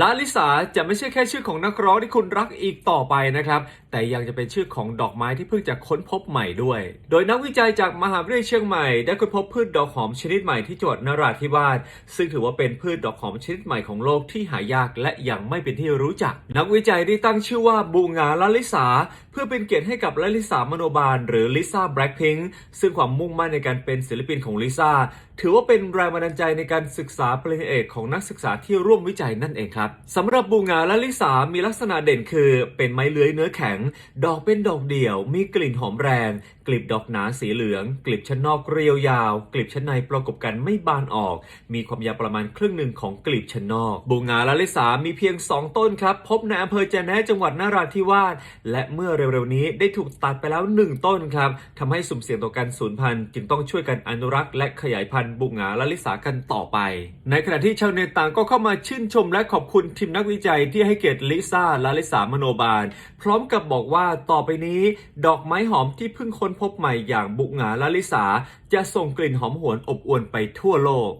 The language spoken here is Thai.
ลาลิสาจะไม่ใช่แค่ชื่อของนักร้องที่คุณรักอีกต่อไปนะครับ แต่ยังจะเป็นชื่อของดอกไม้ที่เพิ่งจะค้นพบใหม่ด้วย โดยนักวิจัยจากมหาวิทยาลัยเชียงใหม่ได้ค้นพบพืชดอกหอมชนิดใหม่ที่จังหวัดนราธิวาสซึ่งถือว่าเป็นพืชดอกหอมชนิดใหม่ของโลกที่หายากและยังไม่เป็นที่รู้จัก นักวิจัยได้ตั้งชื่อว่าบูงาลาลิสาเพื่อเป็นเกียรติให้กับลลิสามโนบาล หรือลิซ่าแบล็คพิงค์ซึ่งความมุ่งมั่นในการเป็นศิลปินของลิซ่าถือว่าเป็นแรงบันดาลใจในการศึกษาปริญญาเอกของนักศึกษาที่ร่วมวิจัยนั่นเองครับสำหรับบูงาและลิสามีลักษณะเด่นคือ เป็นไม้เลื้อยเนื้อแข็ง ดอกเป็นดอกเดี่ยว มีกลิ่นหอมแรง กลีบดอกหนาสีเหลือง กลีบชั้นนอกเรียวยาว กลีบชั้นในประกบกันไม่บานออก มีความยาวประมาณครึ่งหนึ่งของกลีบชั้นนอก บูงาและลิสามีเพียง 2 ต้นครับ พบในอำเภอแจแนะจังหวัดนราธิวาสและเมื่อเร็วๆนี้ได้ถูกตัดไปแล้ว 1 ต้นครับทำให้สุ่มเสี่ยงต่อการสูญพันธุ์จึงต้องช่วยกันอนุรักษ์และขยายพันธุ์บูงาและลิสากันต่อไป ในขณะที่ชาวเน็ตต่างก็เข้ามาชื่นชมและขอบคุณทีมนักวิจัยที่ให้เกียรติลิซ่าและลิสามโนบาล พร้อมกับบอกว่าต่อไปนี้ ดอกไม้หอมที่เพิ่งค้นพบใหม่อย่างบุงาและลิสาจะส่งกลิ่นหอมหวนอบอวลไปทั่วโลก